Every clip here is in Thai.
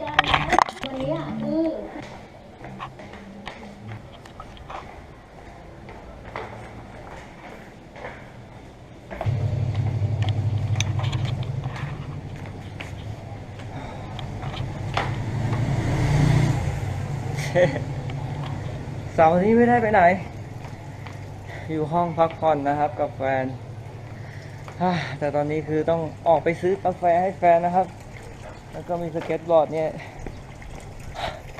วันนี้อะคือเสาร์นี้ไม่ได้ไปไหน อยู่ห้องพักผ่อนนะครับกับแฟน แต่ตอนนี้คือต้องออกไปซื้อกาแฟให้แฟนนะครับ แล้วก็มีสเก็ตบอร์ดเนี่ย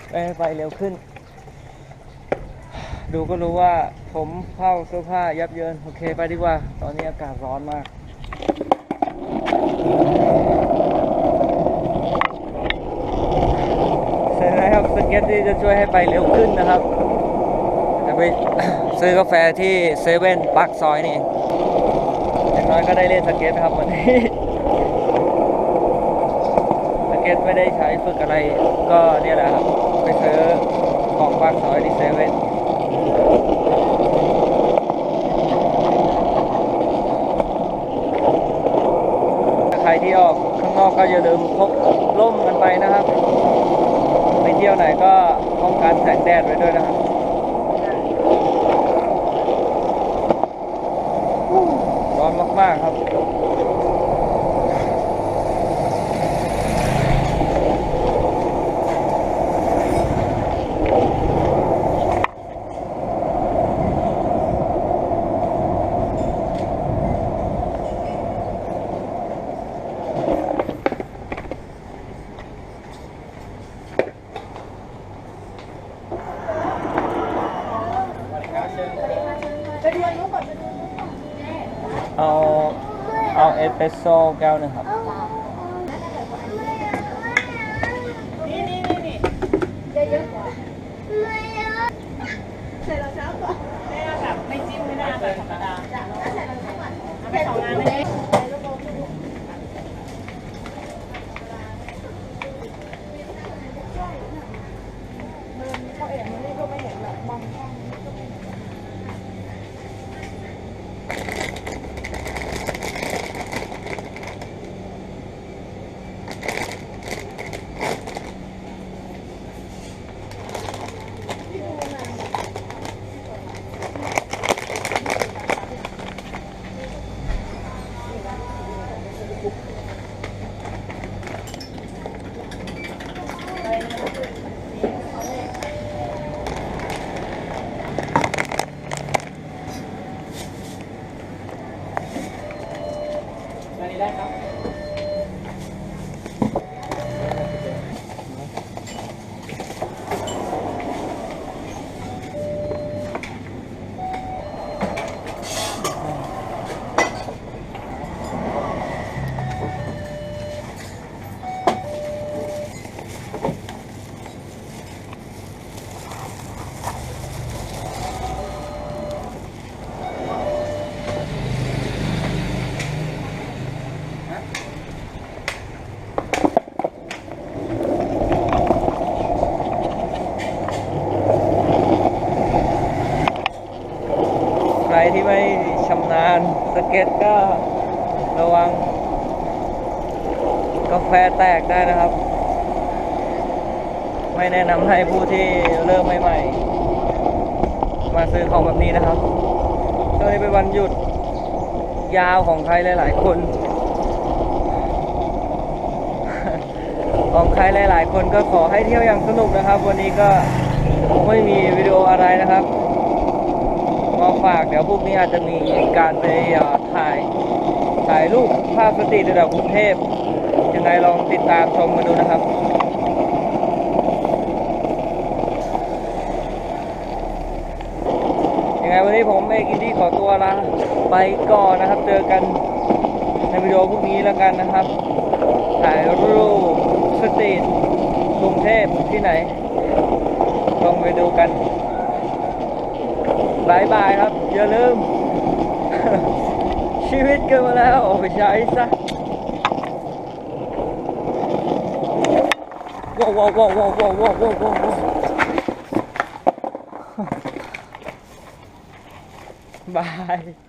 ไปให้ไปเร็วขึ้น ดูก็รู้ว่าผมเข้าเสื้อผ้ายับเยิน โอเคไปดีกว่า ตอนนี้อากาศร้อนมากเสร็จแล้วครับสเก็ตที่จะช่วยให้ไปเร็วขึ้นนะครับจะไปซื้อกาแฟที่เซเว่นปากซอยนี่เองอย่างน้อยก็ได้เล่นสเก็ตครับวันนี้ ก็ตไม่ได้ใช้ฝึกอะไร ก็เนี่ยแหละครับ ไปซื้อของปากซอยที่เซเว่นใครที่ออกข้างนอกก็อย่าลืมพกร่มกันไปนะครับ ไปเที่ยวไหนก็ป้องกันแสงแดดไว้ด้วยนะครับร้อนมากๆครับ เอาเอาเอสเปรสโซ่แก้วหนึ่งครับ นี่นี่นี่นี่เยอะกว่าใส่รองเท้าก่อนไม่น่าแบบไม่จิ้มไม่ได้แบบธรรมดาใส่รองเท้าก่อนเอาไปสองงานไม่ได้ এলাকা ที่ไม่ชำนาญสเก็ตก็ระวัง กาแฟแตกได้นะครับ ไม่แนะนำให้ผู้ที่เริ่มใหม่ๆ มาซื้อของแบบนี้นะครับช่วงนี้เป็นวันหยุดยาวของใครหลาย ๆ คน ของใครหลาย ๆ คนก็ขอให้เที่ยวอย่างสนุกนะครับ วันนี้ก็ไม่มีวิดีโออะไรนะครับ มาฝาก เดี๋ยวพรุ่งนี้อาจจะมีการไปถ่ายถ่ายรูปภาพสตรีทระดับกรุงเทพยังไงลองติดตามชมกันดูนะครับยังไงวันนี้ผมเอกินดี้ขอตัวลาไปก่อนนะครับ เจอกันในวิดีโอพรุ่งนี้แล้วกันนะครับ ถ่ายรูปสตรีทกรุงเทพที่ไหนลองไปดูกัน บายบายครับ อย่าลืม ชีวิตเกินมาแล้วโอ้ยใช้ซะว้าวว้าวว้าวว้าวว้าวว้าวว้าวบาย